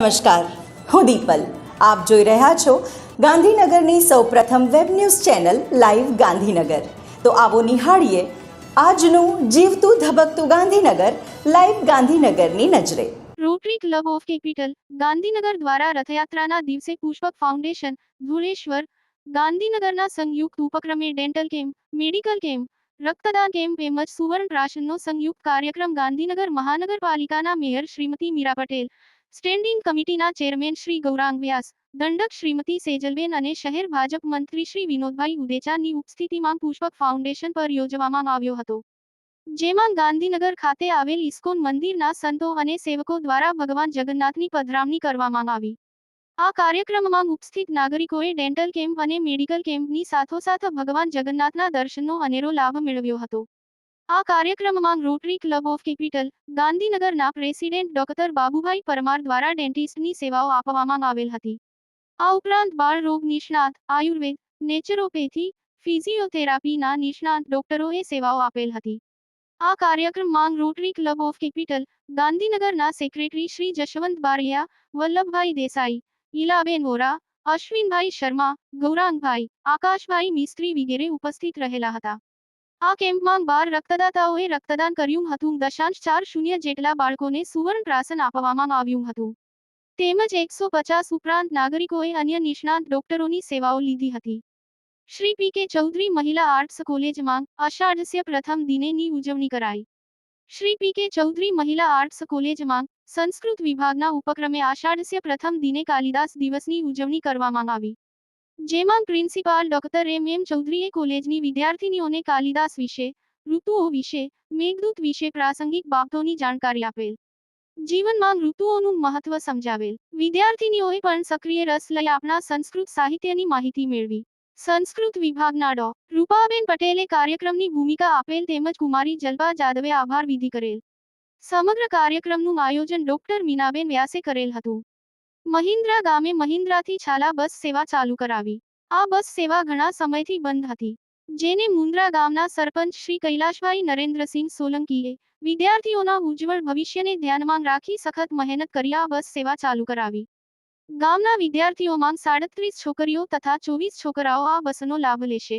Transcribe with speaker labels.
Speaker 1: નમસ્કાર, હું દીપલ. આપ જોઈ રહ્યા છો ગાંધીનગરની સૌપ્રથમ web news channel live Gandhinagar. તો આવો નિહાળીએ આજનું જીવતું ધબકતું ગાંધીનગર, લાઈવ ગાંધીનગરની નજરે.
Speaker 2: Rotary Club of Capital, Gandhinagar દ્વારા રથયાત્રાના દિવસે પુષ્પક ફાઉન્ડેશન ધુરેશ્વર ગાંધીનગરના સંયુક્ત ઉપક્રમે ડેન્ટલ કેમ્પ, મેડિકલ કેમ્પ, રક્તદાન કેમ્પ તેમજ સુવર્ણ રાશનનો સંયુક્ત કાર્યક્રમ ગાંધીનગર મહાનગરપાલિકાના મેયર શ્રીમતી મીરા પટેલ સ્ટેન્ડિંગ કમિટીના ચેરમેન શ્રી ગૌરાંગ વ્યાસ, દંડક શ્રીમતી સેજલબેન અને શહેર ભાજપ મંત્રી શ્રી વિનોદભાઈ ઉદેચાની ઉપસ્થિતિમાં પુષ્પક ફાઉન્ડેશન પર યોજવામાં આવ્યો હતો. જેમાં ગાંધીનગર ખાતે આવેલ ઇસ્કોન મંદિરના સંતો અને સેવકો દ્વારા ભગવાન જગન્નાથની પધરામણી કરવામાં આવી. આ કાર્યક્રમમાં ઉપસ્થિત નાગરિકોએ ડેન્ટલ કેમ્પ અને મેડિકલ કેમ્પની સાથોસાથ ભગવાન જગન્નાથના દર્શનનો અનેરો લાભ મેળવ્યો હતો. આ કાર્યક્રમમાં રોટરી ક્લબ ઓફ કેપિટલ, ગાંધીનગરના પ્રેસિડેન્ટ ડોક્ટર બાબુભાઈ પરમાર દ્વારા ડેન્ટિસ્ટની સેવાઓ આપવામાં આવેલ હતી. આ ઉપરાંત બાળ રોગ નિષ્ણાત, આયુર્વેદ, નેચરોપેથી, ફિઝિયોથેરાપીના નિષ્ણાત ડોક્ટરોએ સેવાઓ આપેલ હતી. આ કાર્યક્રમમાં રોટરી ક્લબ ઓફ કેપિટલ, ગાંધીનગરના સેક્રેટરી શ્રી જશવંત બારિયા, વલ્લભભાઈ દેસાઈ, ઈલાબેન વોરા, અશ્વિનભાઈ શર્મા, ગૌરાંગભાઈ, આકાશભાઈ મિસ્ત્રી વગેરે ઉપસ્થિત રહેલા હતા. આ કેમ્પમાં બાર રક્તદાતાઓએ રક્તદાન કર્યું હતું. દશાંશ ચાર શૂન્ય જેટલા બાળકોને સુવર્ણ પ્રાસન આપવામાં આવ્યું હતું. તેમજ એકસો પચાસ ઉપરાંત નાગરિકોએ અન્ય નિષ્ણાંત ડોક્ટરોની સેવાઓ લીધી હતી. શ્રી પી કે ચૌધરી મહિલા આર્ટ્સ કોલેજમાં અષાઢસ્ય પ્રથમ દિનેની ઉજવણી કરાઈ. શ્રી પી કે ચૌધરી મહિલા આર્ટ્સ કોલેજમાં સંસ્કૃત વિભાગના ઉપક્રમે આષાઢસ્ય પ્રથમ દિને કાલિદાસ દિવસની ઉજવણી કરવામાં આવી. જેમાં પ્રિન્સિપાલ ડોક્ટર એમ એમ ચૌધરીએ કોલેજની વિદ્યાર્થીનીઓને કાલિદાસ વિશે, ઋતુઓ વિશે, મેઘદૂત વિશે પ્રાસંગિક બાબતોની જાણકારી આપેલ. જીવનમાં ઋતુઓનું મહત્વ સમજાવેલ. વિદ્યાર્થીનીઓએ પણ સક્રિય રસ લઈ આપના સંસ્કૃત સાહિત્યની માહિતી મેળવી. સંસ્કૃત વિભાગના ડો. રૂપાબેન પટેલે કાર્યક્રમની ભૂમિકા આપેલ તેમજ કુમારી જલ્પા જાદવે આભાર વિધિ કરેલ. સમગ્ર કાર્યક્રમનું આયોજન ડોક્ટર મીનાબેન વ્યાસે કરેલ હતું. મહિન્દ્રા ગામે મહિન્દ્રાથી છાલા બસ સેવા ચાલુ કરાવી. આ બસ સેવા ઘણા સમયથી બંધ હતી. જેને મુન્દ્રા ગામના સરપંચ શ્રી કૈલાશભાઈ નરેન્દ્રસિંહ સોલંકીએ વિદ્યાર્થીઓના ઉજ્જવળ ભવિષ્યને ધ્યાનમાં રાખી સખત મહેનત કરી આ બસ સેવા ચાલુ કરાવી. ગામના વિદ્યાર્થીઓમાં સાડત્રીસ છોકરીઓ તથા ચોવીસ છોકરાઓ આ બસનો લાભ લેશે.